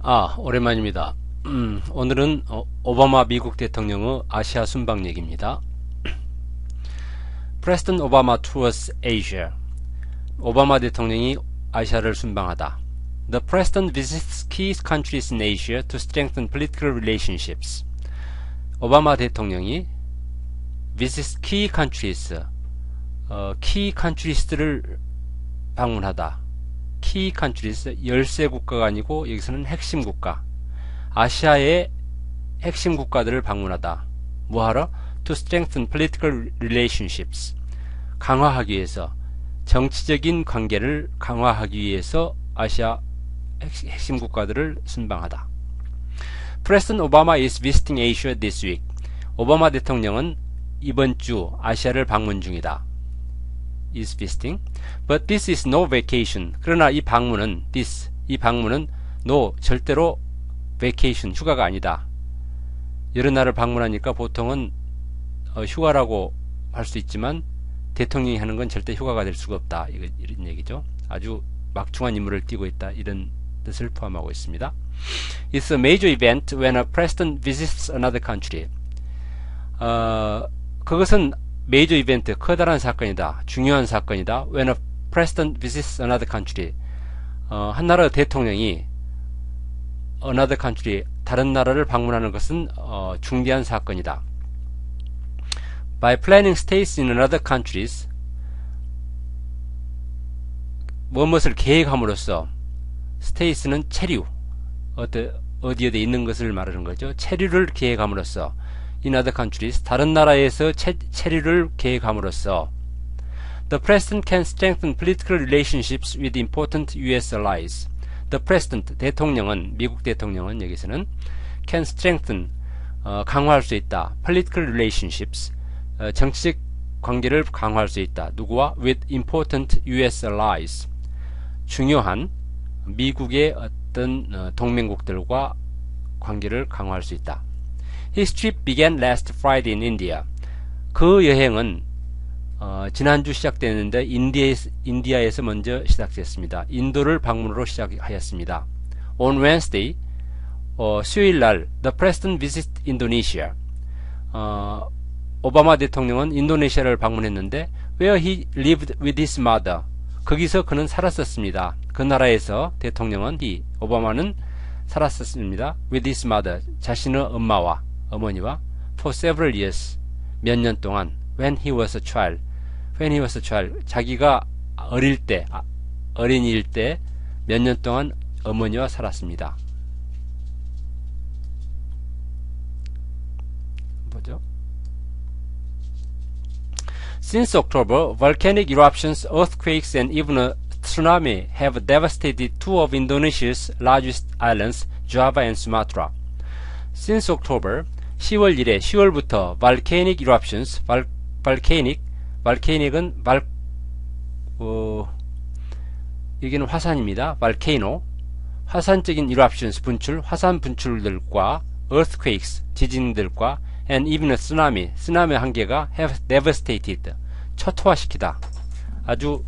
아, 오랜만입니다. 음, 오늘은 어, 오바마 미국 대통령의 아시아 순방 얘기입니다. President Obama tours Asia. 오바마 대통령이 아시아를 순방하다. The President visits key countries in Asia to strengthen political relationships. 오바마 대통령이 visits key countries, 어, key countries들을 방문하다. 키 컨트리스 열세 국가가 아니고 여기서는 핵심 국가. 아시아의 핵심 국가들을 방문하다. 뭐하러? To strengthen political relationships. 강화하기 위해서. 정치적인 관계를 강화하기 위해서 아시아 핵심 국가들을 순방하다. President Obama is visiting Asia this week. 오바마 대통령은 이번 주 아시아를 방문 중이다 is visiting. But this is no vacation. 그러나 이 방문은 this 이 방문은 no 절대로 vacation 휴가가 아니다. 여러 나라를 방문하니까 보통은 어, 휴가라고 할 수 있지만 대통령이 하는 건 절대 휴가가 될 수가 없다. 이거, 이런 얘기죠. 아주 막중한 임무를 띠고 있다. 이런 뜻을 포함하고 있습니다. It's a major event when a president visits another country. 어, 그것은 메이저 이벤트, 커다란 사건이다. 중요한 사건이다. When a president visits another country. 어, 한 나라 대통령이 another country, 다른 나라를 방문하는 것은 어, 중대한 사건이다. By planning stays in another countries, 무엇을 계획함으로써 stays는 체류, 어디 어디 어디 있는 것을 말하는 거죠. 체류를 계획함으로써 in other countries 다른 나라에서 체, 체류를 계획함으로써 The President can strengthen political relationships with important U.S. allies. The President 대통령은 미국 대통령은 여기서는 can strengthen 어, 강화할 수 있다. political relationships 어, 정치적 관계를 강화할 수 있다. 누구와 with important U.S. allies 중요한 미국의 어떤 어, 동맹국들과 관계를 강화할 수 있다. His trip began last Friday in India. 그 여행은 어, 지난주 시작되는데 인디아에서, 인디아에서 먼저 시작됐습니다. 인도를 방문으로 시작하였습니다. On Wednesday, 어, 수요일 날 The President visited Indonesia. 어, 오바마 대통령은 인도네시아를 방문했는데 where he lived with his mother. 거기서 그는 살았었습니다. 그 나라에서 대통령은 he, 오바마는 살았었습니다. with his mother, 자신의 엄마와 어머니와 for several years 몇 년 동안 when he was a child when he was a child 자기가 어릴 때 어린이일 때 몇 년 동안 어머니와 살았습니다. 뭐죠? Since October, volcanic eruptions, earthquakes, and even a tsunami have devastated two of Indonesia's largest islands, Java and Sumatra. Since October, 10월 1일 10월부터 volcanic eruptions, 발, volcanic, volcanic은 발, 어, 여기는 화산입니다. volcano, 화산적인 eruptions 분출, 화산 분출들과 earthquakes, 지진들과 and even a tsunami, 쓰나미 한 개가 have devastated, 초토화시키다. 아주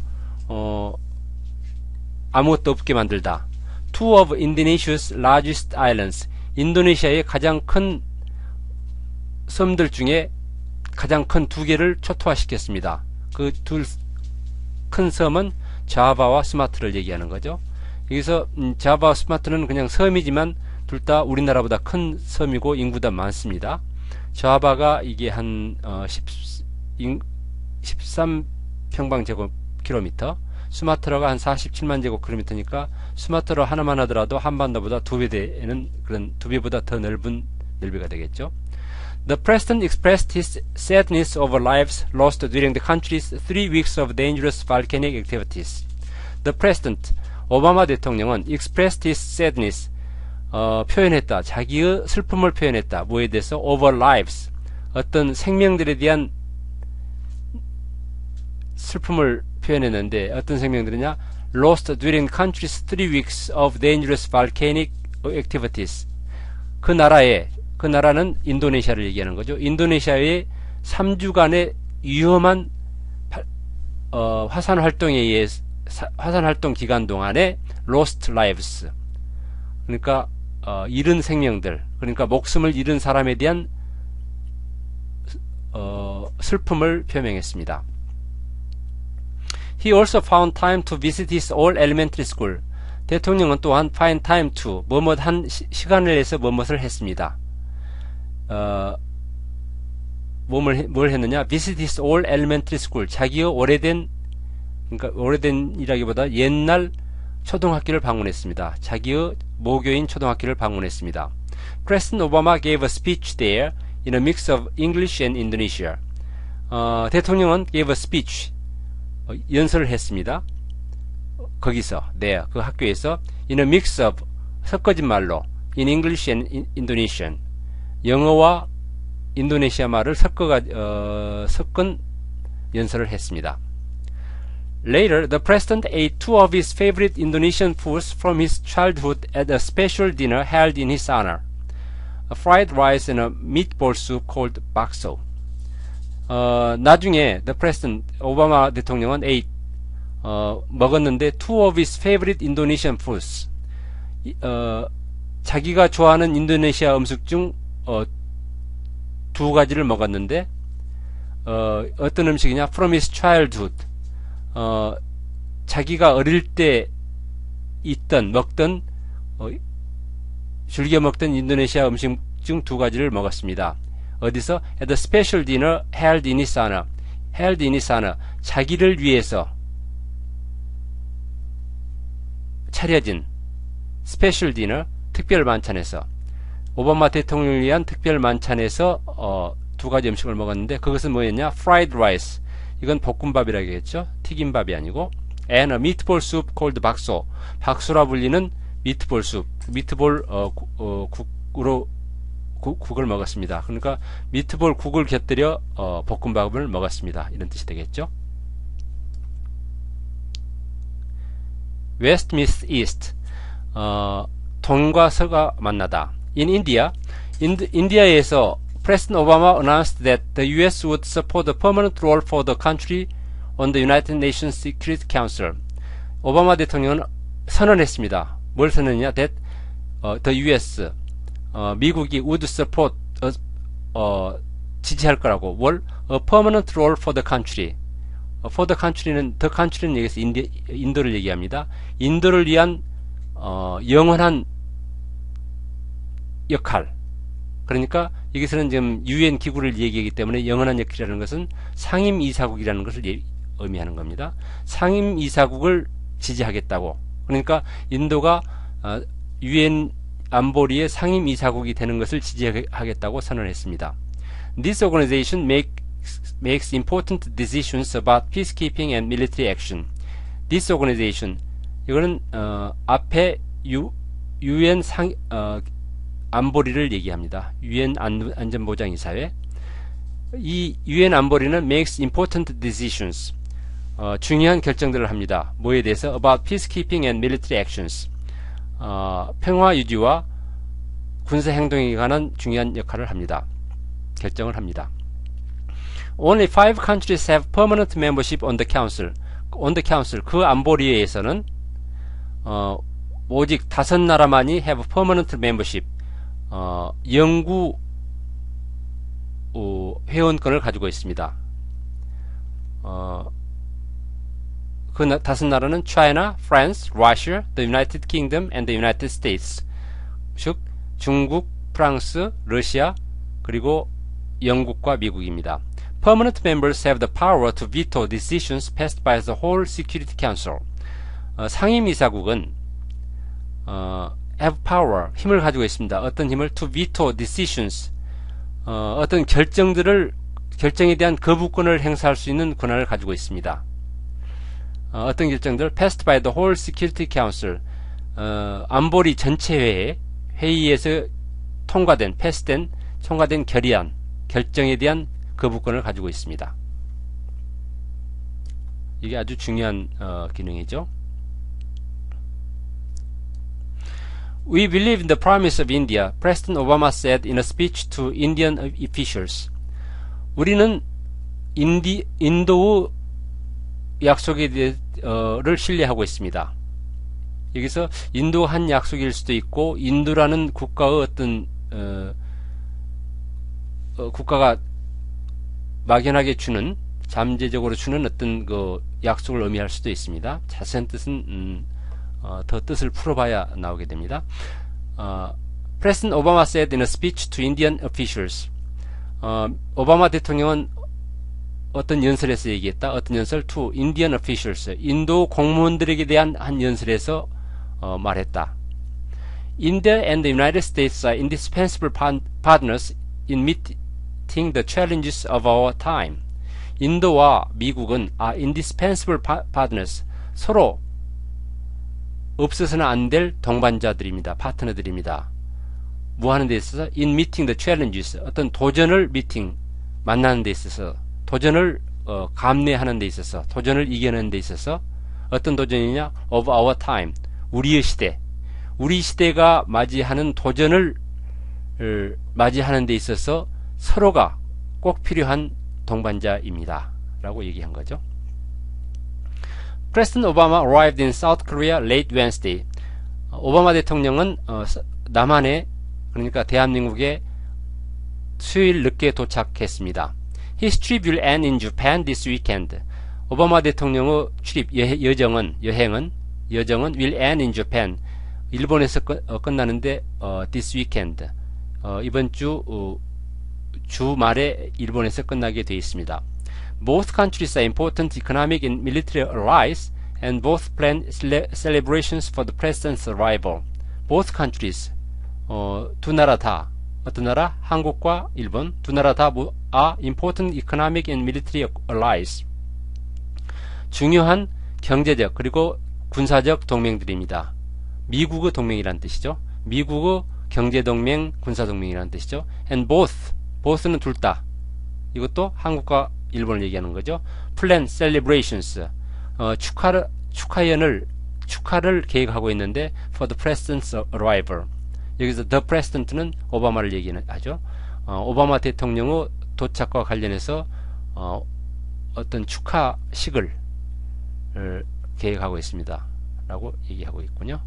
어, 아무것도 없게 만들다. Two of Indonesia's largest islands, 인도네시아의 가장 큰 섬들 중에 가장 큰 두 개를 초토화시켰습니다. 그 둘 큰 섬은 자바와 스마트를 얘기하는 거죠. 여기서 음, 자바와 스마트는 그냥 섬이지만 둘 다 우리나라보다 큰 섬이고 인구도 많습니다. 자바가 이게 한 어, 10, 13평방 제곱킬로미터 스마트라가 한 47만 제곱킬로미터니까 스마트라 하나만 하더라도 한반도보다 두 배 되는 그런 두 배보다 더 넓은 넓이가 되겠죠. The president expressed his sadness over lives lost during the country's three weeks of dangerous volcanic activities. The president, 오바마 대통령은 expressed his sadness, 어, 표현했다. 자기의 슬픔을 표현했다. 뭐에 대해서? over lives. 어떤 생명들에 대한 슬픔을 표현했는데 어떤 생명들이냐? lost during country's three weeks of dangerous volcanic activities. 그 나라에 그 나라는 인도네시아를 얘기하는 거죠. 인도네시아의 3주간의 위험한 어, 화산 활동에 의해 화산 활동 기간 동안에 lost lives 그러니까 어, 잃은 생명들 그러니까 목숨을 잃은 사람에 대한 어, 슬픔을 표명했습니다. He also found time to visit his old elementary school. 대통령은 또한 find time to 뭐뭐 한 시, 간을 내서 뭐뭇을 했습니다. 어, 뭘, 뭘 했느냐? visit his old elementary school. 자기의 오래된 그러니까 오래된이라기보다 옛날 초등학교를 방문했습니다. 자기의 모교인 초등학교를 방문했습니다. President Obama gave a speech there in a mix of English and Indonesia. 어, 대통령은 gave a speech 어, 연설을 했습니다. 거기서 네, 그 학교에서 in a mix of 섞어진 말로 in English and Indonesian 영어와 인도네시아 말을 섞어가 어, 섞은 연설을 했습니다. Later, the president ate two of his favorite Indonesian foods from his childhood at a special dinner held in his honor. A fried rice and a meatball soup called bakso. 어, 나중에 the president 오바마 대통령은 ate 어, 먹었는데 two of his favorite Indonesian foods. 어, 자기가 좋아하는 인도네시아 음식 중 어, 두 가지를 먹었는데 어, 어떤 음식이냐? From his childhood. 어, 자기가 어릴 때 있던 먹던 어, 즐겨 먹던 인도네시아 음식 중 두 가지를 먹었습니다. 어디서? At a special dinner held in his honor. held in his honor. 자기를 위해서 차려진 스페셜 디너 특별 만찬에서 오바마 대통령을 위한 특별 만찬에서 어, 두 가지 음식을 먹었는데 그것은 뭐였냐? fried rice. 이건 볶음밥이라겠죠. 튀김밥이 아니고 and a meatball soup called 박소. 박소라 불리는 미트볼 숲, 미트볼 어, 어, 국으로 국, 국을 먹었습니다. 그러니까 미트볼 국을 곁들여 어, 볶음밥을 먹었습니다. 이런 뜻이 되겠죠. West meets East. 어, 동과 서가 만나다. In India, 인드, 인디아에서 President Obama announced that the U.S. would support a permanent role for the country on the United Nations Security Council. 오바마 대통령은 선언했습니다. 뭘 선언했냐? That uh, the U.S. 어, 미국이 would support 어, 어, 지지할 거라고. 뭘? A permanent role for the country. for the country는 the country는 여기서 인디, 인도를 얘기합니다. 인도를 위한 어, 영원한 역할. 그러니까 여기서는 지금 유엔 기구를 얘기하기 때문에 영원한 역할이라는 것은 상임 이사국이라는 것을 예, 의미하는 겁니다. 상임 이사국을 지지하겠다고. 그러니까 인도가 유엔 안보리의 상임 이사국이 되는 것을 지지하겠다고 선언했습니다. This organization make, makes important decisions about peacekeeping and military action. This organization 이거는 어, 앞에 유, 유엔 상 어, 안보리를 얘기합니다. 유엔 안전보장이사회. 이 유엔 안보리는 makes important decisions. 어, 중요한 결정들을 합니다. 뭐에 대해서 about peacekeeping and military actions. 어, 평화 유지와 군사 행동에 관한 중요한 역할을 합니다. 결정을 합니다. Only five countries have permanent membership on the council. on the council 그 안보리에서는 어, 오직 다섯 나라만이 have permanent membership 어, 영구 어, 회원권을 가지고 있습니다. 어, 그 다섯 나라는 China, France, Russia, the United Kingdom, and the United States. 즉 중국, 프랑스, 러시아, 그리고 영국과 미국입니다. Permanent members have the power to veto decisions passed by the whole Security Council. 어, 상임이사국은 어, have power, 힘을 가지고 있습니다. 어떤 힘을 to veto decisions, 어, 어떤 결정들을 결정에 대한 거부권을 행사할 수 있는 권한을 가지고 있습니다. 어, 어떤 결정들 passed by the whole Security Council, 어, 안보리 전체 회의 회의에서 통과된 패스된 통과된 결의안 결정에 대한 거부권을 가지고 있습니다. 이게 아주 중요한 어, 기능이죠. We believe in the promise of India, President Obama said in a speech to Indian officials. 우리는 인디, 인도의 약속에 대해를 신뢰하고 있습니다. 여기서 인도 한 약속일 수도 있고 인도라는 국가의 어떤 어, 어, 국가가 막연하게 주는 잠재적으로 주는 어떤 그 약속을 의미할 수도 있습니다. 자세한 뜻은 음, 어, 더 뜻을 풀어봐야 나오게 됩니다. 어, President Obama said in a speech to Indian officials. 어, 오바마 대통령은 어떤 연설에서 얘기했다. 어떤 연설? To Indian officials. 인도 공무원들에게 대한 한 연설에서 어, 말했다. India and the United States are indispensable partners in meeting the challenges of our time. 인도와 미국은 are indispensable partners. 서로 없어서는 안 될 동반자들입니다. 파트너들입니다. 뭐 하는 데 있어서 in meeting the challenges 어떤 도전을 미팅 만나는 데 있어서 도전을 어, 감내하는 데 있어서 도전을 이겨내는 데 있어서 어떤 도전이냐 of our time 우리의 시대 우리 시대가 맞이하는 도전을 맞이하는 데 있어서 서로가 꼭 필요한 동반자입니다. 라고 얘기한 거죠. President Obama arrived in South Korea late Wednesday. 오바마 대통령은 어, 남한에 그러니까 대한민국에 수요일 늦게 도착했습니다. His trip will end in Japan this weekend. 오바마 대통령의 출입 여, 정은 여행은 여정은 will end in Japan. 일본에서 끝, 어, 나는데 어, this weekend 어, 이번 주 어, 주말에 일본에서 끝나게 되어 있습니다. Both countries are important economic and military allies and both plan celebrations for the president's arrival. Both countries 어, 두 나라 다 어떤 나라? 한국과 일본 두 나라 다 are important economic and military allies. 중요한 경제적 그리고 군사적 동맹들입니다. 미국의 동맹이란 뜻이죠. 미국의 경제 동맹, 군사 동맹이란 뜻이죠. and both, both는 둘 다. 이것도 한국과 일본을 얘기하는 거죠. plan celebrations, 어, 축하를 축하연을 축하를 계획하고 있는데 for the president's arrival. 여기서 the president는 오바마를 얘기하죠. 어, 오바마 대통령의 도착과 관련해서 어, 어떤 축하식을 계획하고 있습니다. 라고 얘기하고 있군요.